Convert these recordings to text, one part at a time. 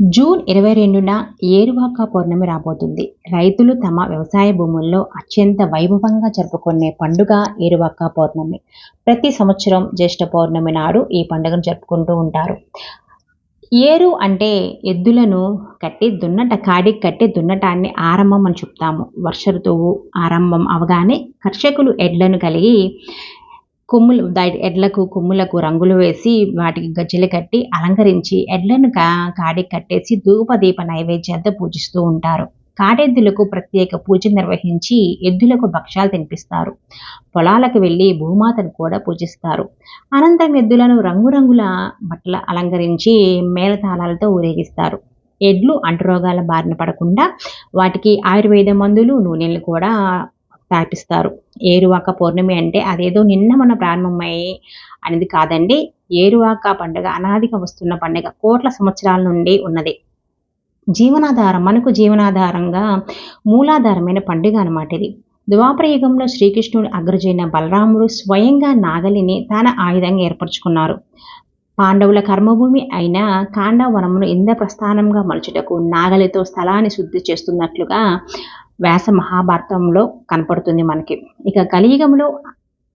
June ఇరవై రెండున ఏరువాక పౌర్ణమి రాబోతుంది. రైతులు తమ వ్యవసాయ భూముల్లో అత్యంత వైభవంగా జరుపుకునే పండుగ ఏరువాక పౌర్ణమి. ప్రతి సంవత్సరం జ్యేష్ఠ పౌర్ణమి నాడు ఈ పండుగను జరుపుకుంటూ ఉంటారు. ఏరు అంటే ఎద్దులను కట్టి దున్నట కాడికి కట్టి దున్నటాన్ని ఆరంభం అని చెప్తాము. వర్ష ఋతువు ఆరంభం అవగానే కర్షకులు ఎడ్లను కలిగి కొమ్ములు ఎడ్లకు కొమ్ములకు రంగులు వేసి వాటికి గజ్జలు కట్టి అలంకరించి ఎడ్లను కా కాడికి కట్టేసి ధూపదీప నైవేద్యంతో పూజిస్తూ ఉంటారు. కాడెద్దులకు ప్రత్యేక పూజ నిర్వహించి ఎద్దులకు భక్ష్యాలు తినిపిస్తారు. పొలాలకు వెళ్ళి భూమాతను కూడా పూజిస్తారు. అనంతరం ఎద్దులను రంగురంగుల బట్టల అలంకరించి మేళతాళాలతో ఊరేగిస్తారు. ఎడ్లు అంటురోగాల బారిన పడకుండా వాటికి ఆయుర్వేద మందులు నూనెలు కూడా స్థాపిస్తారు. ఏరువాక పౌర్ణమి అంటే అదేదో నిన్న మన ప్రారంభమయ్యి అనేది కాదండి. ఏరువాక పండుగ అనాదిగా వస్తున్న పండుగ కోట్ల సంవత్సరాల నుండి ఉన్నది. జీవనాధారం మనకు జీవనాధారంగా మూలాధారమైన పండుగ అనమాట ఇది. ద్వాపర యుగంలో శ్రీకృష్ణుడు అగ్రజైన బలరాముడు స్వయంగా నాగలిని తన ఆయుధంగా ఏర్పరచుకున్నారు. పాండవుల కర్మభూమి అయిన కాండవనమును ఇంద్రప్రస్థానంగా మలుచుటకు నాగలితో స్థలాన్ని శుద్ధి చేస్తున్నట్లుగా వ్యాస మహాభారతంలో కనపడుతుంది మనకి. ఇక కలియుగంలో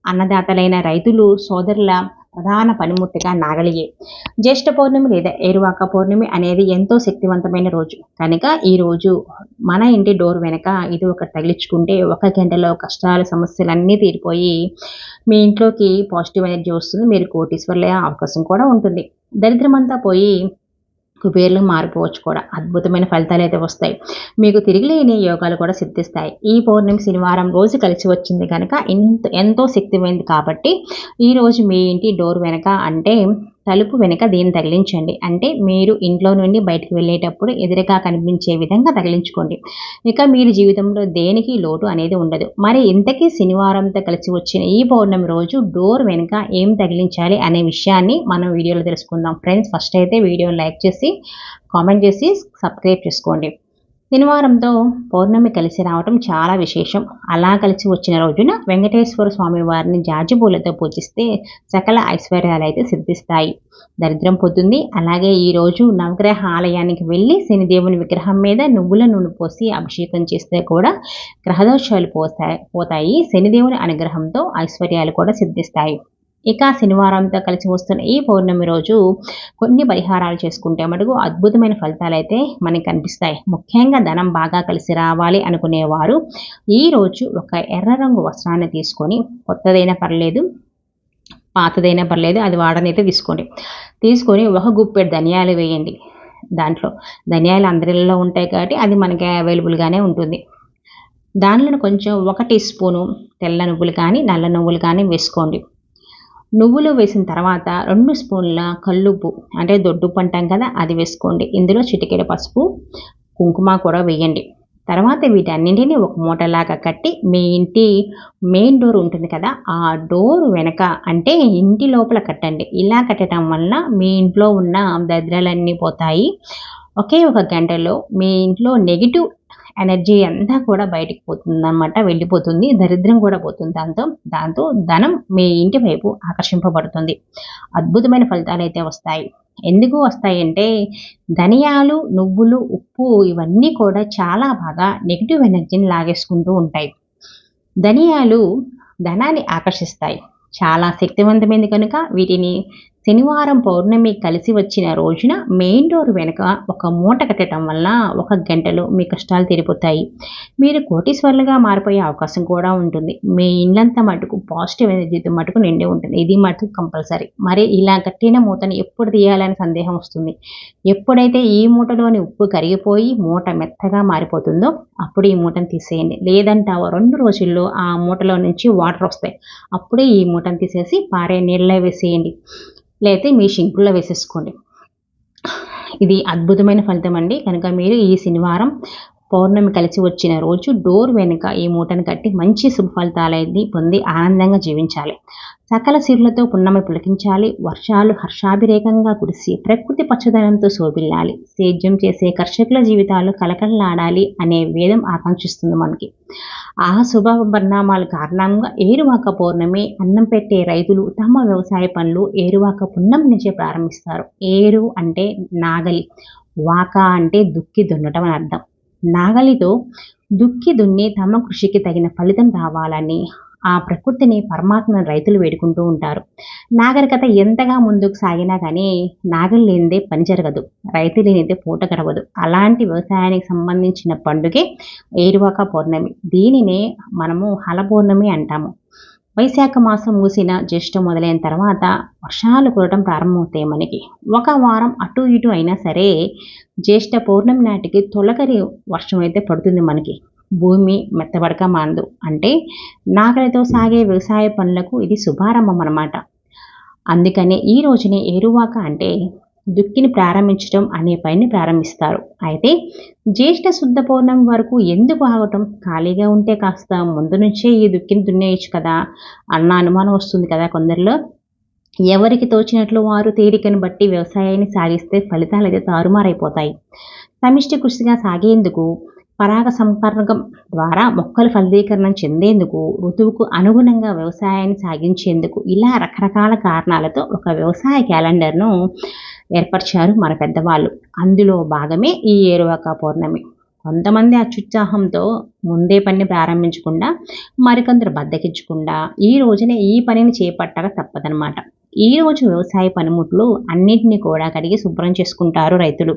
అన్నదాతలైన రైతులు సోదరుల ప్రధాన పనిముట్టుగా నాగలియే. జ్యేష్ఠ పౌర్ణమి లేదా ఏరువాక పౌర్ణమి అనేది ఎంతో శక్తివంతమైన రోజు. కనుక ఈ రోజు మన ఇంటి డోర్ వెనక ఇది ఒక తగిలించుకుంటే ఒక గంటలో కష్టాలు సమస్యలన్నీ తీరిపోయి మీ ఇంట్లోకి పాజిటివ్ ఎనర్జీ వస్తుంది. మీరు కోటీశ్వర్లే అవకాశం కూడా ఉంటుంది. దరిద్రమంతా పోయి కుబేర్లు మారిపోవచ్చు కూడా. అద్భుతమైన ఫలితాలు అయితే వస్తాయి. మీకు తిరిగి లేని యోగాలు కూడా సిద్ధిస్తాయి. ఈ పౌర్ణమి శనివారం రోజు కలిసి వచ్చింది కనుక ఎంతో ఎంతో శక్తిమైంది కాబట్టి ఈరోజు మీ ఇంటి డోర్ వెనక అంటే తలుపు వెనుక దీన్ని తగిలించండి. అంటే మీరు ఇంట్లో నుండి బయటకు వెళ్ళేటప్పుడు ఎదురుగా కనిపించే విధంగా తగిలించుకోండి. ఇక మీరు జీవితంలో దేనికి లోటు అనేది ఉండదు. మరి ఇంతకీ శనివారంతో కలిసి వచ్చిన ఈ పౌర్ణమి రోజు డోర్ వెనుక ఏం తగిలించాలి అనే విషయాన్ని మనం వీడియోలో తెలుసుకుందాం. ఫ్రెండ్స్ ఫస్ట్ అయితే వీడియోని లైక్ చేసి కామెంట్ చేసి సబ్స్క్రైబ్ చేసుకోండి. శనివారంతో పౌర్ణమి కలిసి రావటం చాలా విశేషం. అలా కలిసి వచ్చిన రోజున వెంకటేశ్వర స్వామి వారిని జాజిపూలతో పూజిస్తే సకల ఐశ్వర్యాలు అయితే సిద్ధిస్తాయి. దరిద్రం పోతుంది. అలాగే ఈరోజు నవగ్రహ ఆలయానికి వెళ్ళి శనిదేవుని విగ్రహం మీద నువ్వుల నూనె పోసి అభిషేకం చేస్తే కూడా గ్రహదోషాలు పోతాయి పోతాయి. శనిదేవుని అనుగ్రహంతో ఐశ్వర్యాలు కూడా సిద్ధిస్తాయి. ఇక శనివారంతో కలిసి వస్తున్న ఈ పౌర్ణమి రోజు కొన్ని పరిహారాలు చేసుకుంటే మటుకు అద్భుతమైన ఫలితాలు అయితే మనకి కనిపిస్తాయి. ముఖ్యంగా ధనం బాగా కలిసి రావాలి అనుకునేవారు ఈరోజు ఒక ఎర్ర రంగు వస్త్రాన్ని తీసుకొని కొత్తదైనా పర్లేదు పాతదైనా పర్లేదు అది వాడనైతే తీసుకోండి. తీసుకొని ఒక గుప్పెడు ధనియాలు వేయండి. దాంట్లో ధనియాలు అందరిలో ఉంటాయి కాబట్టి అది మనకి అవైలబుల్గానే ఉంటుంది. దానిలో కొంచెం ఒక టీ స్పూను తెల్ల నువ్వులు కానీ నల్ల నువ్వులు కానీ వేసుకోండి. నువ్వులు వేసిన తర్వాత రెండు స్పూన్ల కల్లుపు అంటే దొడ్డుప్పు అంటాం కదా అది వేసుకోండి. ఇందులో చిటికెడ పసుపు కుంకుమ కూడా వేయండి. తర్వాత వీటన్నింటినీ ఒక మూటలాగా కట్టి మీ ఇంటి మెయిన్ డోర్ ఉంటుంది కదా ఆ డోర్ వెనక అంటే ఇంటి లోపల కట్టండి. ఇలా కట్టడం వల్ల మీ ఇంట్లో ఉన్న దరిద్రాలన్నీ పోతాయి. ఒకే ఒక గంటలో మీ ఇంట్లో నెగిటివ్ ఎనర్జీ అంతా కూడా బయటికి పోతుందన్నమాట వెళ్ళిపోతుంది. దరిద్రం కూడా పోతుంది దాంతో దాంతో ధనం మీ ఇంటి వైపు ఆకర్షింపబడుతుంది. అద్భుతమైన ఫలితాలు అయితే వస్తాయి. ఎందుకు వస్తాయంటే ధనియాలు నువ్వులు ఉప్పు ఇవన్నీ కూడా చాలా బాగా నెగిటివ్ ఎనర్జీని లాగేసుకుంటూ ఉంటాయి. ధనియాలు ధనాన్ని ఆకర్షిస్తాయి. చాలా శక్తివంతమైంది కనుక వీటిని శనివారం పౌర్ణమి కలిసి వచ్చిన రోజున మెయిన్ డోర్ వెనుక ఒక మూట కట్టడం వల్ల ఒక గంటలో మీ కష్టాలు తీరిపోతాయి. మీరు కోటీశ్వర్లుగా మారిపోయే అవకాశం కూడా ఉంటుంది. మీ ఇల్లంతా మటుకు పాజిటివ్ ఎనర్జీతో మటుకు నిండి ఉంటుంది. ఇది మటుకు కంపల్సరీ. మరి ఇలా కట్టిన మూతను ఎప్పుడు తీయాలని సందేహం వస్తుంది. ఎప్పుడైతే ఈ మూటలోని ఉప్పు కరిగిపోయి మూట మెత్తగా మారిపోతుందో అప్పుడు ఈ మూటను తీసేయండి. లేదంటే రెండు రోజుల్లో ఆ మూటలో నుంచి వాటర్ వస్తాయి. అప్పుడే ఈ మూటను తీసేసి పారే నీళ్ళలో వేసేయండి. లేకపోతే మీ షింకుల్లో వేసేసుకోండి. ఇది అద్భుతమైన ఫలితం అండి. కనుక మీరు ఈ శనివారం పౌర్ణమి కలిసి వచ్చిన రోజు డోర్ వెనుక ఈ మూటను కట్టి మంచి శుభఫలితాలని పొంది ఆనందంగా జీవించాలి. సకల సిరులతో పున్నమి పులకించాలి వర్షాలు హర్షాభిరేకంగా కురిసి ప్రకృతి పచ్చదనంతో శోభిల్లాలి సేద్యం చేసే కర్షకుల జీవితాలు కలకలలాడాలి అనే వేదం ఆకాంక్షిస్తుంది మనకి. ఆ శుభ పరిణామాల కారణంగా ఏరువాక పౌర్ణమి అన్నం పెట్టే రైతులు తమ వ్యవసాయ పనులు ఏరువాక పున్నం నుంచే ప్రారంభిస్తారు. ఏరు అంటే నాగలి వాక అంటే దుక్కి దున్నటం అని అర్థం. నాగలితో దుక్కి దున్ని తమ కృషికి తగిన ఫలితం రావాలని ఆ ప్రకృతిని పరమాత్మను రైతులు వేడుకుంటూ ఉంటారు. నాగరికత ఎంతగా ముందుకు సాగినా కానీ నాగలి లేనిదే పని జరగదు. రైతు లేనిదే పూట గడవదు. అలాంటి వ్యవసాయానికి సంబంధించిన పండుగే ఏరువాక పౌర్ణమి. దీనినే మనము హల పౌర్ణమి అంటాము. వైశాఖ మాసం మూసిన జ్యేష్ఠం మొదలైన తర్వాత వర్షాలు కురటం ప్రారంభమవుతాయి మనకి. ఒక వారం అటు ఇటు అయినా సరే జ్యేష్ఠ పౌర్ణమి నాటికి తొలకరి వర్షం అయితే పడుతుంది మనకి. భూమి మెత్తబడక మానదు. అంటే నాగలితో సాగే వ్యవసాయ పనులకు ఇది శుభారంభం అన్నమాట. అందుకనే ఈ రోజునే ఏరువాక అంటే దుక్కిని ప్రారంభించడం అనే పనిని ప్రారంభిస్తారు. అయితే జ్యేష్ఠ శుద్ధ పౌర్ణమి వరకు ఎందుకు ఆగటం? ఖాళీగా ఉంటే కాస్త ముందు నుంచే ఈ దుక్కిని దున్నేయచ్చు కదా అన్న అనుమానం వస్తుంది కదా కొందరిలో. ఎవరికి తోచినట్లు వారు తేలికను బట్టి వ్యవసాయాన్ని సాగిస్తే ఫలితాలు అయితే తారుమారైపోతాయి. సమిష్టి కృషిగా సాగేందుకు పరాగ సంపర్కం ద్వారా మొక్కలు ఫలదీకరణం చెందేందుకు ఋతువుకు అనుగుణంగా వ్యవసాయాన్ని సాగించేందుకు ఇలా రకరకాల కారణాలతో ఒక వ్యవసాయ క్యాలెండర్ను ఏర్పరిచారు మన పెద్దవాళ్ళు. అందులో భాగమే ఈ ఏరువాక పౌర్ణమి. కొంతమంది అత్యుత్సాహంతో ముందే పనిని ప్రారంభించకుండా మరికొందరు బద్దకించకుండా ఈ రోజునే ఈ పనిని చేపట్టక తప్పదనమాట ఈ రోజు వ్యవసాయ పనిముట్లు అన్నింటినీ కూడా కడిగి శుభ్రం చేసుకుంటారు రైతులు.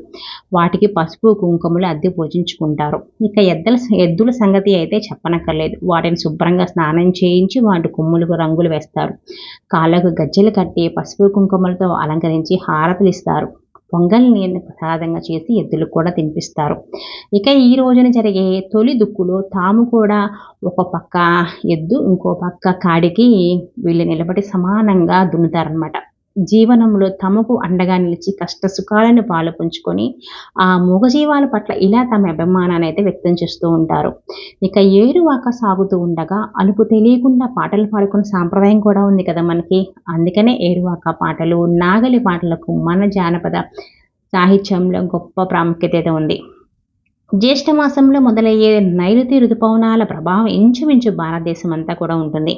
వాటికి పసుపు కుంకుమలు అద్దె పూజించుకుంటారు. ఇక ఎద్దల ఎద్దుల సంగతి అయితే చెప్పనక్కర్లేదు. వాటిని శుభ్రంగా స్నానం చేయించి వాటి కొమ్ములకు రంగులు వేస్తారు. కాళ్ళకు గజ్జెలు కట్టి పసుపు కుంకుమలతో అలంకరించి హారతులు ఇస్తారు. పొంగల్ నీళ్ళని ప్రసాదంగా చేసి ఎద్దులకు కూడా తినిపిస్తారు. ఇక ఈ రోజున జరిగే తొలి దుక్కులో తాము కూడా ఒక పక్క ఎద్దు ఇంకో పక్క కాడికి వీళ్ళు నిలబడి సమానంగా దున్నుతారనమాట జీవనంలో తమకు అండగా నిలిచి కష్ట సుఖాలను పాలు పంచుకొని ఆ మూగజీవాల పట్ల ఇలా తమ అభిమానాన్ని అయితే వ్యక్తం చేస్తూ ఉంటారు. ఇక ఏరువాక సాగుతూ ఉండగా అలుపు తెలియకుండా పాటలు పాడుకునే సాంప్రదాయం కూడా ఉంది కదా మనకి. అందుకనే ఏరువాక పాటలు నాగలి పాటలకు మన జానపద సాహిత్యంలో గొప్ప ప్రాముఖ్యత ఉంది. జ్యేష్ఠ మాసంలో మొదలయ్యే నైరుతి ఋతుపవనాల ప్రభావం ఇంచుమించు భారతదేశం అంతా కూడా ఉంటుంది.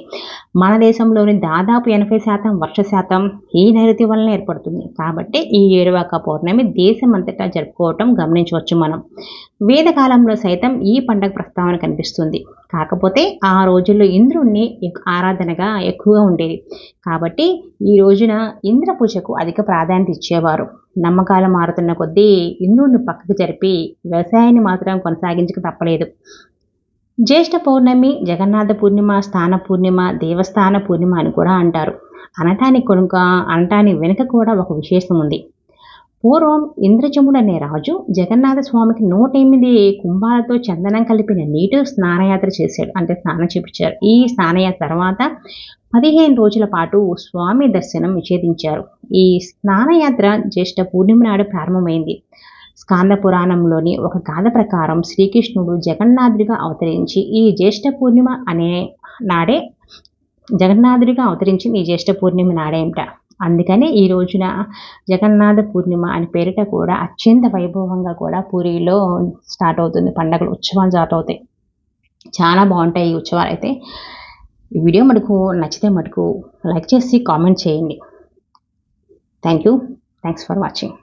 మన దేశంలోని దాదాపు ఎనభై శాతం వర్ష శాతం ఈ నైరుతి వలన ఏర్పడుతుంది. కాబట్టి ఈ ఏడువాక పౌర్ణమి దేశం అంతటా జరుపుకోవటం గమనించవచ్చు మనం. వేదకాలంలో సైతం ఈ పండగ ప్రస్తావన కనిపిస్తుంది. కాకపోతే ఆ రోజుల్లో ఇంద్రుణ్ణి ఆరాధనగా ఎక్కువగా ఉండేది. కాబట్టి ఈ రోజున ఇంద్ర పూజకు అధిక ప్రాధాన్యత ఇచ్చేవారు. నమ్మకాలు మారుతున్న కొద్దీ ఇంద్రుడిని పక్కకు జరిపి వ్యవసాయాన్ని మాత్రం కొనసాగించక తప్పలేదు. జ్యేష్ఠ పౌర్ణమి జగన్నాథ పూర్ణిమ స్థాన పూర్ణిమ దేవస్థాన పూర్ణిమ అని కూడా అంటారు. అనటానికి కొనుక అనటానికి వెనుక కూడా ఒక విశేషం ఉంది. పూర్వం ఇంద్రచముడనే రాజు జగన్నాథ స్వామికి నూట ఎనిమిది కుంభాలతో చందనం కలిపిన నీటి స్నానయాత్ర చేశాడు. అంటే స్నానం చేపించారు. ఈ స్నానయాత్ర తర్వాత పదిహేను రోజుల పాటు స్వామి దర్శనం నిషేధించారు. ఈ స్నానయాత్ర జ్యేష్ఠ పూర్ణిమ నాడు ప్రారంభమైంది. స్కాంద పురాణంలోని ఒక గాథ ప్రకారం శ్రీకృష్ణుడు జగన్నాథుడిగా అవతరించి ఈ జ్యేష్ఠ పూర్ణిమ అనే నాడే జగన్నాథుడిగా అవతరించింది ఈ జ్యేష్ఠ పూర్ణిమ నాడేమిట అందుకనే ఈ రోజున జగన్నాథ పూర్ణిమ అని పేరిట కూడా అత్యంత వైభవంగా కూడా పూరిలో స్టార్ట్ అవుతుంది. పండగలు ఉత్సవాలు స్టార్ట్ అవుతాయి. చాలా బాగుంటాయి ఈ ఉత్సవాలు అయితే. ఈ వీడియో మటుకు నచ్చితే మటుకు లైక్ చేసి కామెంట్ చేయండి. Thank you. Thanks for watching.